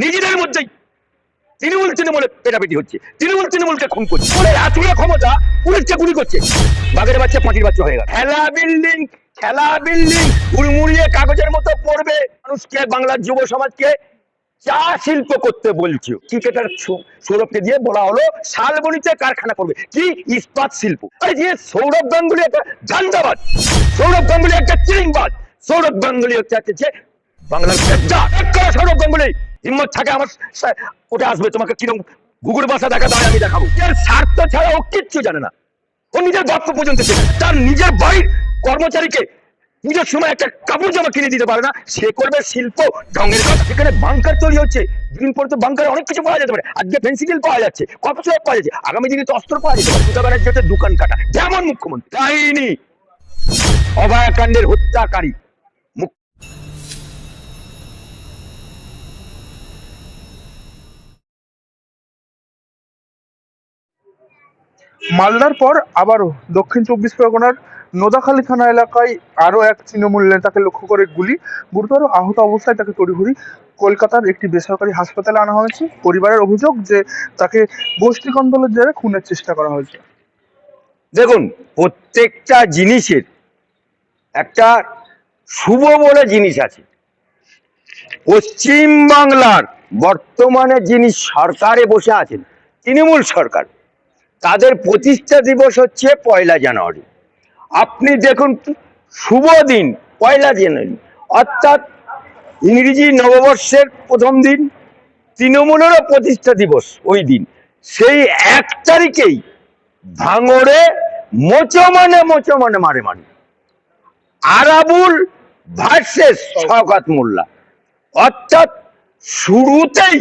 নিজেদের মধ্যেই তৃণমূল তৃণমূলে পেটাপিটি হচ্ছে। তৃণমূল তৃণমূলকে খুন করছে। বলে এতগুলো ক্ষমতা পুলিশকে গুলি করছে। বাঘের বাচ্চা পাটির বাচ্চা হয়ে গেল। খেলা বিল্ডিং খেলা বিল্ডিং উড়মুড়িয়ে কাগজের মতো পড়বে মানুষকে, বাংলার যুব সমাজকে। চা শিল্প করতে বলছো, ক্রিকেটার সৌরভকে দিয়ে বলা হলো, শালবনিতে কারখানা করবে। কি ইস্পাত শিল্প? আরে যে সৌরভ গাঙ্গুলি একটা ধান্দাবাদ সৌরভ গাঙ্গুলি একটা চিরিংবাদ সৌরভ গাঙ্গুলি হচ্ছে বাংলার সৌরভ গাঙ্গুলি। হিম্মত থাকে আমার ওটা আসবে? তোমাকে কীরকম গুগুর বাসা দেখা দাঁড়ায় আমি দেখাবো। এর স্বার্থ ছাড়া ও কিচ্ছু জানে না। ও নিজের বাপ্য পর্যন্ত তার নিজের বাড়ির কর্মচারীকে পুজোর সময় একটা কাপড় জামা কিনে দিতে পারে না। সে করবে শিল্প ঢঙ্গের কথা সেখানে বাংকার তৈরি হচ্ছে। দিন পরে তো বাংকারে অনেক কিছু পাওয়া যেতে পারে। আজকে পেন্সিল পাওয়া যাচ্ছে, কত সব পাওয়া যাচ্ছে। আগামী দিনে তো অস্ত্র পাওয়া পারে মমতা ব্যানার্জি দোকান কাটা যেমন মুখ্যমন্ত্রী। কাহিনী অভয়াকাণ্ডের হত্যাকারী। মালদার পর আবারও দক্ষিণ চব্বিশ পরগনার নোদাখালী থানা এলাকায় আরও এক তৃণমূল নেতাকে লক্ষ্য করে গুলি। গুরুতর আহত অবস্থায় তাকে তড়িঘড়ি কলকাতার একটি বেসরকারি হাসপাতালে আনা হয়েছে। পরিবারের অভিযোগ যে তাকে গোষ্ঠী কন্দলের জেরে খুনের চেষ্টা করা হয়েছে। দেখুন, প্রত্যেকটা জিনিসের একটা শুভ বলে জিনিস আছে। পশ্চিম বাংলার বর্তমানে যিনি সরকারে বসে আছেন, তৃণমূল সরকার তাদের প্রতিষ্ঠা দিবস হচ্ছে পয়লা জানুয়ারি। আপনি দেখুন, শুভ দিন, পয়লা জানুয়ারি। অর্থাৎ ইংরেজি নববর্ষের প্রথম দিন, তৃণমূলেরও প্রতিষ্ঠা দিবস ওই দিন। সেই এক তারিখেই ভাঙড়ে মোচো মানে মোচো মানে মারে মারে আরাবুল ভার্সেস শওকাত মোল্লা। অর্থাৎ শুরুতেই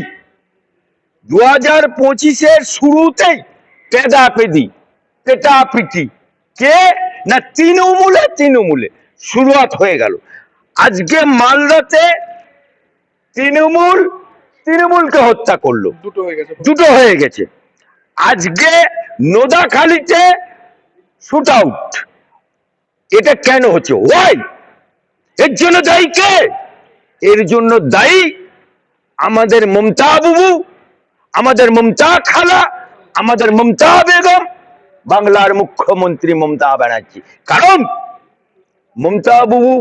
দু হাজার পঁচিশের শুরুতেই পেদাপেদি পেটাপিটি কে? না তৃণমূলে তৃণমূলে। শুরুয়াত হয়ে গেল। আজকে মালদাতে তৃণমূল তৃণমূলকে হত্যা করল। দুটো হয়ে গেছে। দুটো হয়ে গেছে। আজকে নোদাখালীতে শুট আউট এটা কেন হচ্ছে? ওয়াই এর জন্য দায়ী কে? এর জন্য দায়ী আমাদের মমতা বুবু আমাদের মমতা খালা আমাদের মমতা বেগম, বাংলার মুখ্যমন্ত্রী মমতা ব্যানার্জি। কারণ মমতা বুবু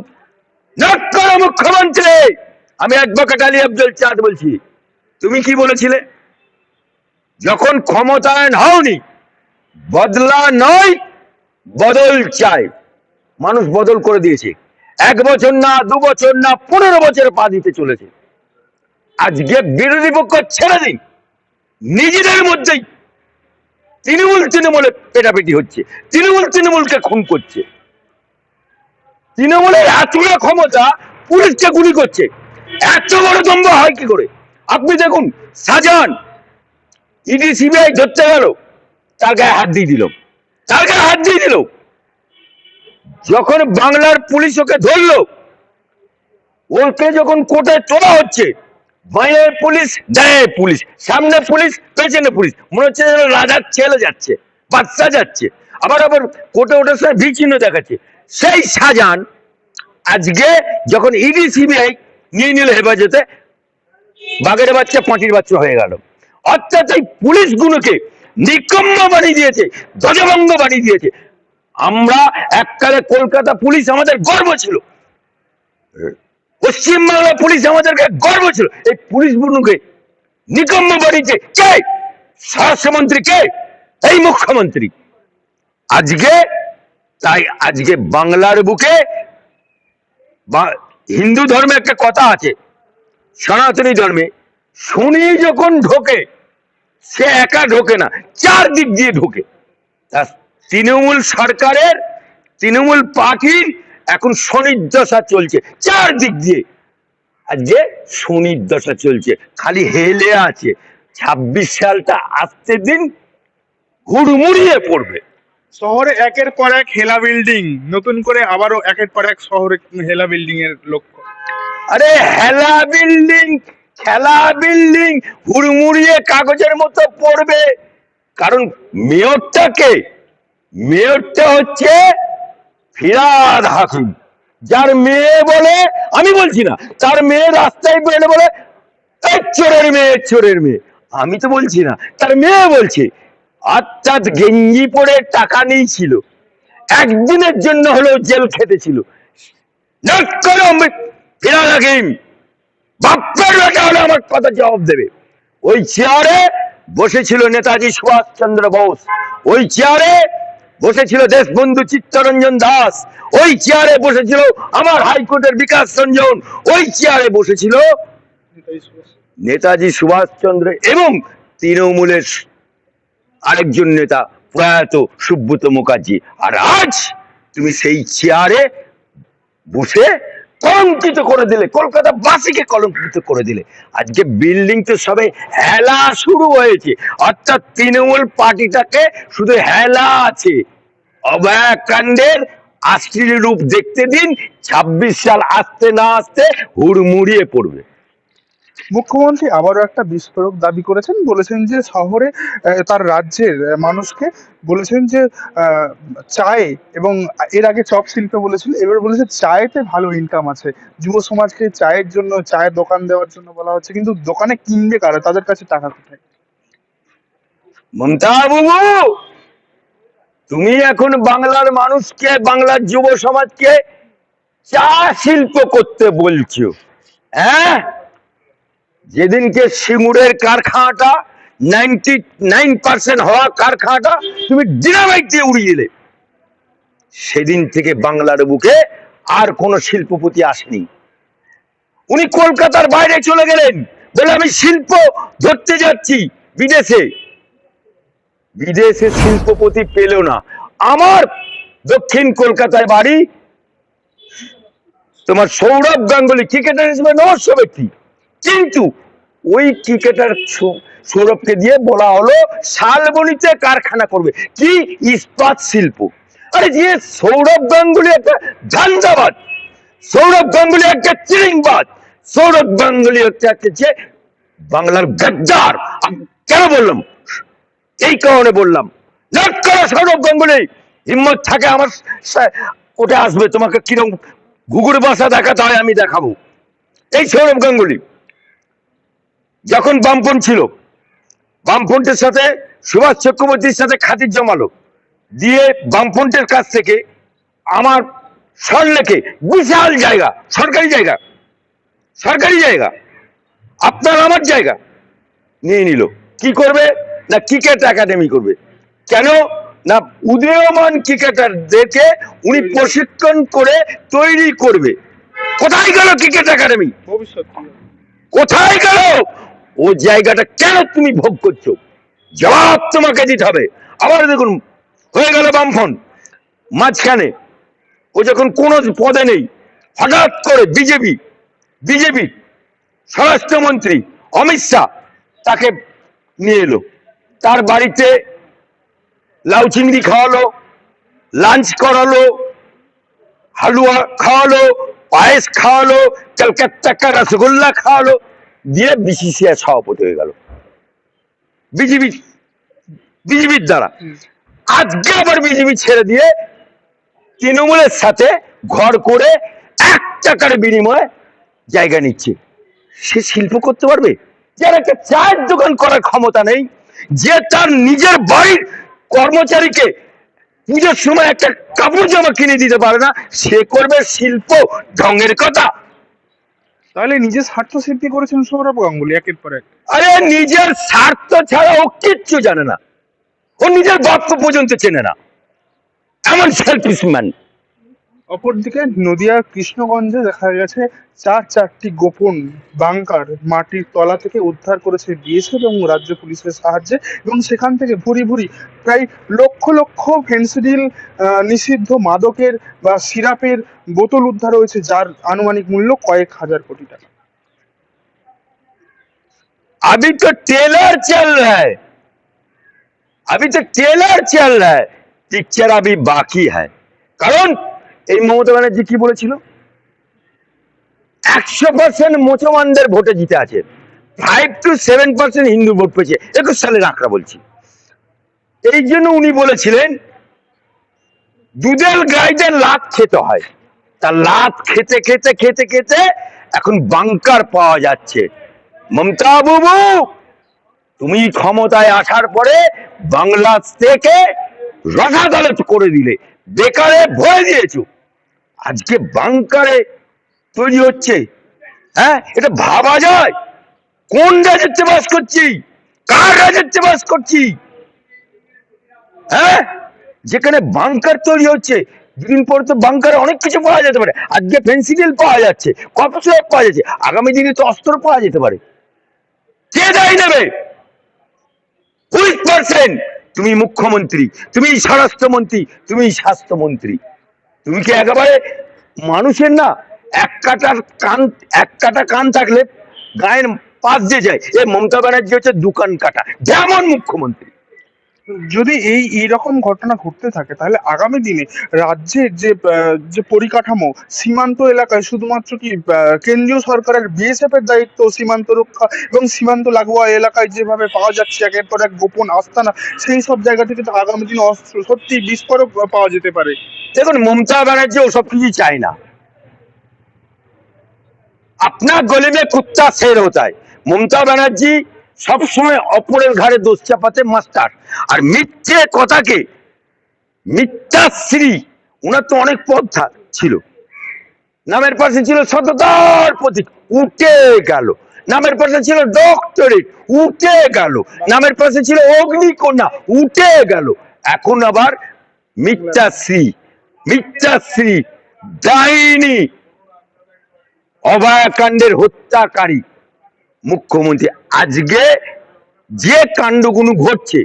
মুখ্যমন্ত্রী। আমি অ্যাডভোকেট আলী আব্দুল চাঁদ বলছি। তুমি কি বলেছিলে? যখন ক্ষমতায়ন হওনি, বদলা নয়, বদল চাই। মানুষ বদল করে দিয়েছে। এক বছর না, দু বছর না, পনেরো বছর পা দিতে চলেছে। আজকে বিরোধী পক্ষ ছেড়ে দিন। নিজেদের মধ্যেই তৃণমূল তৃণমূলে পেটাপিটি হচ্ছে, তৃণমূল তৃণমূলকে খুন করছে। তৃণমূলের এতটা ক্ষমতা পুলিশকে গুলি করছে। এত বড় দম্ভ হয় কি করে? আপনি দেখুন, সাজান, ইডি, সিবিআই ধরতে গেল, তার গায়ে হাত দিয়ে দিল। তার গায়ে হাত দিয়ে দিল। যখন বাংলার পুলিশ ওকে ধরলো, ওকে যখন কোর্টে তোলা হচ্ছে বাঁয়ে পুলিশ দাঁড়ে পুলিশ। সামনে পুলিশ, পেছনে পুলিশ। মনে হচ্ছে যেন রাজার ছেলে যাচ্ছে বাচ্চা যাচ্ছে। আবার আবার কোর্টে ওঠার সময় বিচ্ছিন্ন দেখাচ্ছে। সেই সাজান আজকে যখন ইডি, সিবিআই নিয়ে নিল হেফাজতে বাঘের বাচ্চা পাঁটির বাচ্চা হয়ে গেল। অর্থাৎ এই পুলিশগুলোকে নিকম্ব বানিয়ে দিয়েছে, ধ্বজভঙ্গ বানিয়ে দিয়েছে। আমরা এককালে কলকাতা পুলিশ আমাদের গর্ব ছিল। পশ্চিমবাংলা পুলিশ আমাদেরকে গর্ব ছিল। এই পুলিশ পুলিশগুলোকে নিকম্ম বানিয়েছে কে? স্বরাষ্ট্রমন্ত্রী কে? এই মুখ্যমন্ত্রী। আজকে, তাই আজকে বাংলার বুকে হিন্দু ধর্মে একটা কথা আছে। সনাতনী ধর্মে শনি যখন ঢোকে, সে একা ঢোকে না চার দিক দিয়ে ঢোকে। তৃণমূল সরকারের, তৃণমূল পার্টির এখন শনির্দশা চলছে চার দিক দিয়ে। আর যে শনির দশা চলছে খালি হেলে আছে ছাব্বিশ সালটা আসতে দিন হুড়মুড়িয়ে পড়বে। শহরে একের পর এক হেলা বিল্ডিং নতুন করে আবারও একের পর এক শহরে হেলা বিল্ডিং এর লক্ষ্য। আরে হেলা বিল্ডিং খেলা বিল্ডিং হুড়মুড়িয়ে কাগজের মতো পড়বে। কারণ মেয়রটাকে মেয়রটা হচ্ছে ফিরাদ হাকিম যার মেয়ে বলে, আমি বলছি না তার মেয়ে রাস্তায় বেরোলে বলে চোরের মেয়ে চোরের মেয়ে। আমি তো বলছি না, তার মেয়ে বলছে, অর্থাৎ গেঞ্জি পরে টাকা নেই নিয়েছিল একদিনের জন্য হলেও জেল আমি ফিরাল হাকিম বাপ্পার হলে আমার কথা জবাব দেবে। ওই চেয়ারে বসেছিল নেতাজি সুভাষ চন্দ্র বোস। ওই চেয়ারে বসেছিল দেশবন্ধু চিত্তরঞ্জন দাস। ওই চেয়ারে বসেছিল আমার হাইকোর্টের বিকাশ রঞ্জন। ওই চেয়ারে বসেছিল নেতাজি সুভাষচন্দ্র এবং তৃণমূলের আরেকজন নেতা প্রয়াত সুব্রত মুখার্জি। আর আজ তুমি সেই চেয়ারে বসে কলঙ্কিত করে দিলে কলকাতা বাসীকে কলঙ্কিত করে দিলে। আজকে বিল্ডিং তো সবে হেলা শুরু হয়েছে। অর্থাৎ তৃণমূল পার্টিটাকে শুধু হেলা আছে। অভয়াকাণ্ডের আশ্রীর রূপ দেখতে দিন, ছাব্বিশ সাল আসতে না আসতে হুড়মুড়িয়ে পড়বে। মুখ্যমন্ত্রী আবারও একটা বিস্ফোরক দাবি করেছেন, বলেছেন যে শহরে তার রাজ্যের মানুষকে বলেছেন যে চায়ে এবং এর আগে চপ শিল্পে বলেছিল, এবার বলেছে চায়েতে ভালো ইনকাম আছে। যুব সমাজকে চায়ের জন্য চায়ের দোকান দেওয়ার জন্য বলা হচ্ছে, কিন্তু দোকানে কিনবে কারা? তাদের কাছে টাকা কোথায়? মমতা তুমি এখন বাংলার মানুষকে, বাংলার যুব সমাজকে চা শিল্প করতে বলছো হ্যাঁ? যেদিনকে সিঙ্গুরের কারখানাটা নাইনটি নাইন পার্সেন্ট হওয়া কারখানাটা তুমি ডিনামাইট দিয়ে উড়িয়ে দিলে। সেদিন থেকে বাংলার বুকে আর কোনো শিল্পপতি আসেনি। উনি কলকাতার বাইরে চলে গেলেন। বলে, আমি শিল্প ধরতে যাচ্ছি বিদেশে। বিদেশে শিল্পপতি পেল না। আমার দক্ষিণ কলকাতায় বাড়ি তোমার সৌরভ গাঙ্গুলি, ক্রিকেটার হিসেবে নবস্য ব্যক্তি কিন্তু ওই ক্রিকেটার সৌরভকে দিয়ে বলা হলো, শালবনিতে কারখানা করবে। কি ইস্পাত শিল্প? আরে যে সৌরভ গাঙ্গুলি একটা ঝঞ্ঝাবাদ। সৌরভ গাঙ্গুলি একটা চিরিংবাদ সৌরভ গাঙ্গুলি হচ্ছে একটা যে বাংলার গদ্দার। কেন বললাম? এই কারণে বললাম। সৌরভ গাঙ্গুলি! হিম্মত থাকে আমার কোটে আসবে। তোমাকে কিরম ঘুঘুর বাসা দেখাতে হয়, আমি দেখাবো। এই সৌরভ গাঙ্গুলি। যখন বামপন ছিল বামফ্রন্টের সাথে সুভাষ চক্রবর্তীর সাথে খাতির জমালো দিয়ে বামফ্রন্টের কাছ থেকে আমার সরলেকে বিশাল জায়গা সরকারি জায়গা সরকারি জায়গা আপনার আমার জায়গা নিয়ে নিল। কি করবে? না ক্রিকেট একাডেমি করবে। কেন? না উদীয়মান ক্রিকেটারদেরকে উনি প্রশিক্ষণ করে তৈরি করবে। কোথায় গেল ক্রিকেট একাডেমি? ভবিষ্যৎ। কোথায় গেল? ও জায়গাটা কেন তুমি ভোগ করছ? জবাব তোমাকে দিতে হবে। আবার দেখুন, হয়ে গেল বামফন মাঝখানে, ও যখন কোনো পদে নেই, হঠাৎ করে বিজেপি বিজেপি, স্বরাষ্ট্রমন্ত্রী অমিত শাহ তাকে নিয়ে এলো। তার বাড়িতে লাউ চিংড়ি খাওয়ালো, লাঞ্চ করালো, হালুয়া খাওয়ালো, পায়েস খাওয়ালো কলকাতা কা রসগোল্লা খাওয়ালো। দিয়ে বিসিসিআই সভাপতি হয়ে গেল। বিজেপি বিজেপির দ্বারা। আজকে আবার বিজেপি ছেড়ে দিয়ে তৃণমূলের সাথে ঘর করে এক টাকার বিনিময়ে জায়গা নিচ্ছে। সে শিল্প করতে পারবে? যার একটা চায়ের দোকান করার ক্ষমতা নেই যে তার নিজের বাড়ির কর্মচারীকে পুজোর সময় একটা কাপড় জামা কিনে দিতে পারে না সে করবে শিল্প ঢঙ্গের কথা। তাহলে নিজের স্বার্থ সিদ্ধি করেছেন সৌরভ গাঙ্গুলি একের পর এক। আরে নিজের স্বার্থ ছাড়া ও কিচ্ছু জানে না। ও নিজের বাপ্য পর্যন্ত চেনে না। এমন সেলফিস ম্যান অপরদিকে নদিয়ার কৃষ্ণগঞ্জে দেখা গেছে চার চারটি গোপন বাংকার মাটির তলা থেকে উদ্ধার করেছে বিএসএফ এবং রাজ্য পুলিশের সাহায্যে এবং সেখান থেকে ভুরি ভুরি প্রায় লক্ষ লক্ষ ফেন্সিডিল আহ, নিষিদ্ধ মাদকের বা সিরাপের বোতল উদ্ধার হয়েছে যার আনুমানিক মূল্য কয়েক হাজার কোটি টাকা अभी तो ट्रेलर चल रहा है अभी तो ट्रेलर चल रहा है पिक्चर अभी बाकी है কারণ এই মমতা ব্যানার্জি কি বলেছিল? একশো পার্সেন্ট মুসলমানদের ভোটে জিতে আছে। Five to seven percent Hindu vote পেয়েছে। একুশ সালের আঁকড়া বলছি। এই জন্য উনি বলেছিলেন, দুধের গাইতে লাত খেতে হয়। তা লাত খেতে খেতে খেতে খেতে এখন বাংকার পাওয়া যাচ্ছে। মমতা বাবু, তুমি ক্ষমতায় আসার পরে বাংলা থেকে রসাদালত করে দিলে। বেকারে ভরে দিয়েছ। আজকে বাংকারে তৈরি হচ্ছে। হ্যাঁ? এটা ভাবা যায়। কোন রাজত্বে বাস করছি? কার রাজত্বে বাস করছি? হ্যাঁ? যেখানে বাংকার তৈরি হচ্ছে, দুদিন পর তো বাংকারে অনেক কিছু পাওয়া যেতে পারে। আজকে পেন্সিল পাওয়া যাচ্ছে, কত সব পাওয়া যাচ্ছে। আগামী দিনে তো অস্ত্র পাওয়া যেতে পারে। কে দায়ী নেবে? কুড়ি পার্সেন্ট তুমি মুখ্যমন্ত্রী, তুমি স্বরাষ্ট্রমন্ত্রী, তুমি স্বাস্থ্যমন্ত্রী। তুমি কি একেবারে মানুষের না, এক কাটার কান, এক কাটা কান থাকলে গায়ের পাশ দিয়ে যায়। এ মমতা ব্যানার্জি হচ্ছে দোকান কাটা, যেমন মুখ্যমন্ত্রী। যদি এই এইরকম ঘটনা ঘটতে থাকে, তাহলে আগামী দিনে রাজ্যের যে যে পরিকাঠামো, সীমান্ত এলাকায় শুধুমাত্র কি কেন্দ্রীয় সরকারের বিএসএফ এর দায়িত্ব সীমান্ত রক্ষা এবং সীমান্ত লাগোয়া এলাকায় যেভাবে পাওয়া যাচ্ছে, একের পর এক গোপন আস্তানা, সেই সব জায়গা থেকে তো আগামী দিনে অস্ত্র সত্যি বিস্ফোরক পাওয়া যেতে পারে। দেখুন, মমতা ব্যানার্জি ওসব কিছু চায় না। আপনার মে কুত্তা হতা है মমতা ব্যানার্জি সবসময় অপরের ঘাড়ে দোষ চাপাতে মাস্টার। আর মিথ্যে কথাকে মিথ্যাশ্রী ওনার তো অনেক পদ ছিল। নামের পাশে ছিল সততার প্রতীক, উঠে গেল। নামের পাশে ছিল ডক্টরেট উঠে গেল। নামের পাশে ছিল অগ্নিকন্যা, উঠে গেল। এখন আবার মিথ্যাশ্রী মিথ্যাশ্রী ডাইনি, অভয়াকাণ্ডের হত্যাকারী। মুখ্যমন্ত্রী, আজকে যে কাণ্ডগুলো ঘটছে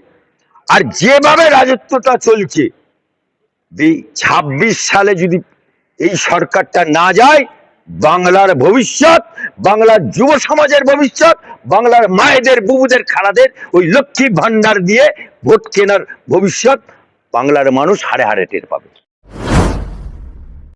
আর যেভাবে রাজত্বটা চলছে ছাব্বিশ সালে যদি এই সরকারটা না যায়, বাংলার ভবিষ্যৎ, বাংলার যুব সমাজের ভবিষ্যৎ, বাংলার মায়েদের, বুবুদের, খালাদের ওই লক্ষ্মী ভান্ডার দিয়ে ভোট কেনার ভবিষ্যৎ বাংলার মানুষ হারে হারে টের পাবে।